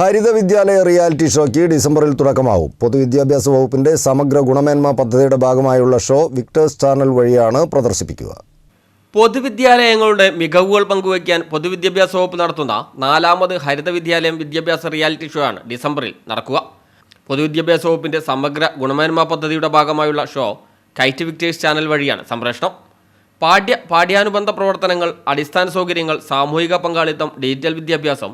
ഹരിത വിദ്യാലയ റിയാലിറ്റി ഷോയ്ക്ക് ഡിസംബറിൽ തുടക്കമാവും. പൊതുവിദ്യാഭ്യാസ വകുപ്പിന്റെ സമഗ്ര ഗുണമേന്മ പദ്ധതിയുടെ ഭാഗമായുള്ള ഷോ വിക്ടേഴ്സ് ചാനൽ വഴിയാണ് പ്രദർശിപ്പിക്കുക. പൊതുവിദ്യാലയങ്ങളുടെ മികവുകൾ പങ്കുവയ്ക്കാൻ പൊതുവിദ്യാഭ്യാസ വകുപ്പ് നടത്തുന്ന നാലാമത് ഹരിത വിദ്യാലയം വിദ്യാഭ്യാസ റിയാലിറ്റി ഷോ ആണ് ഡിസംബറിൽ നടക്കുക. പൊതുവിദ്യാഭ്യാസ വകുപ്പിന്റെ സമഗ്ര ഗുണമേന്മ പദ്ധതിയുടെ ഭാഗമായുള്ള ഷോ കൈറ്റ് വിക്ടേഴ്സ് ചാനൽ വഴിയാണ് സംപ്രേഷണം. പാഠ്യ പാഠ്യാനുബന്ധ പ്രവർത്തനങ്ങൾ അടിസ്ഥാന സൗകര്യങ്ങൾ സാമൂഹിക പങ്കാളിത്തം ഡിജിറ്റൽ വിദ്യാഭ്യാസം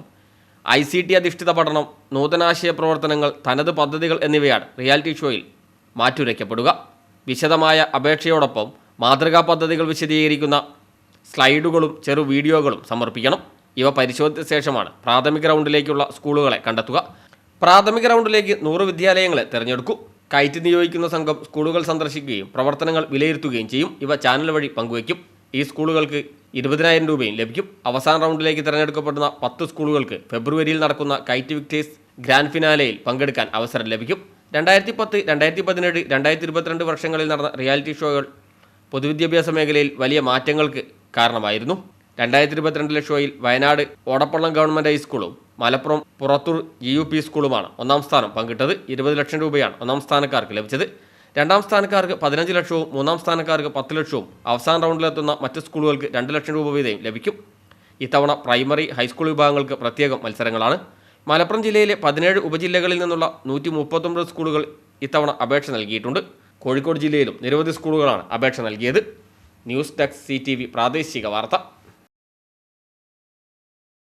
ഐ സി ടി അധിഷ്ഠിത പഠനം നൂതനാശയ പ്രവർത്തനങ്ങൾ തനത് പദ്ധതികൾ എന്നിവയാണ് റിയാലിറ്റി ഷോയിൽ മാറ്റുരയ്ക്കപ്പെടുക. വിശദമായ അപേക്ഷയോടൊപ്പം മാതൃകാ പദ്ധതികൾ വിശദീകരിക്കുന്ന സ്ലൈഡുകളും ചെറു വീഡിയോകളും സമർപ്പിക്കണം. ഇവ പരിശോധിച്ച ശേഷമാണ് പ്രാഥമിക റൗണ്ടിലേക്കുള്ള സ്കൂളുകളെ കണ്ടെത്തുക. പ്രാഥമിക റൗണ്ടിലേക്ക് നൂറ് വിദ്യാലയങ്ങളെ തിരഞ്ഞെടുക്കും. കയറ്റി നിയോഗിക്കുന്ന സംഘം സ്കൂളുകൾ സന്ദർശിക്കുകയും പ്രവർത്തനങ്ങൾ വിലയിരുത്തുകയും ചെയ്യും. ഇവ ചാനൽ വഴി പങ്കുവയ്ക്കും. ഈ സ്കൂളുകൾക്ക് ഇരുപതിനായിരം രൂപയും ലഭിക്കും. അവസാന റൗണ്ടിലേക്ക് തിരഞ്ഞെടുക്കപ്പെടുന്ന പത്ത് സ്കൂളുകൾക്ക് ഫെബ്രുവരിയിൽ നടക്കുന്ന കൈറ്റ് വിക്ടേഴ്സ് ഗ്രാൻഡ് ഫിനാലയിൽ പങ്കെടുക്കാൻ അവസരം ലഭിക്കും. രണ്ടായിരത്തി പത്ത് രണ്ടായിരത്തി പതിനേഴ് രണ്ടായിരത്തി ഇരുപത്തിരണ്ട് വർഷങ്ങളിൽ നടന്ന റിയാലിറ്റി ഷോകൾ പൊതുവിദ്യാഭ്യാസ മേഖലയിൽ വലിയ മാറ്റങ്ങൾക്ക് കാരണമായിരുന്നു. രണ്ടായിരത്തി ഇരുപത്തിരണ്ടിലെ ഷോയിൽ Wayanad Odappallam government ഹൈസ്കൂളും Malappuram Purathur G U P സ്കൂളുമാണ് ഒന്നാം സ്ഥാനം പങ്കിട്ടത്. ഇരുപത് ലക്ഷം രൂപയാണ് ഒന്നാം സ്ഥാനക്കാർക്ക് ലഭിച്ചത്. രണ്ടാം സ്ഥാനക്കാർക്ക് പതിനഞ്ച് ലക്ഷവും മൂന്നാം സ്ഥാനക്കാർക്ക് പത്ത് ലക്ഷവും അവസാന റൗണ്ടിലെത്തുന്ന മറ്റ് സ്കൂളുകൾക്ക് രണ്ട് ലക്ഷം രൂപ വീതയും ലഭിക്കും. ഇത്തവണ പ്രൈമറി ഹൈസ്കൂൾ വിഭാഗങ്ങൾക്ക് പ്രത്യേകം മത്സരങ്ങളാണ്. മലപ്പുറം ജില്ലയിലെ പതിനേഴ് ഉപജില്ലകളിൽ നിന്നുള്ള നൂറ്റി മുപ്പത്തൊമ്പത് സ്കൂളുകൾ ഇത്തവണ അപേക്ഷ നൽകിയിട്ടുണ്ട്. കോഴിക്കോട് ജില്ലയിലും നിരവധി സ്കൂളുകളാണ് അപേക്ഷ നൽകിയത്. ന്യൂസ് ഡെസ്ക് സി പ്രാദേശിക വാർത്ത.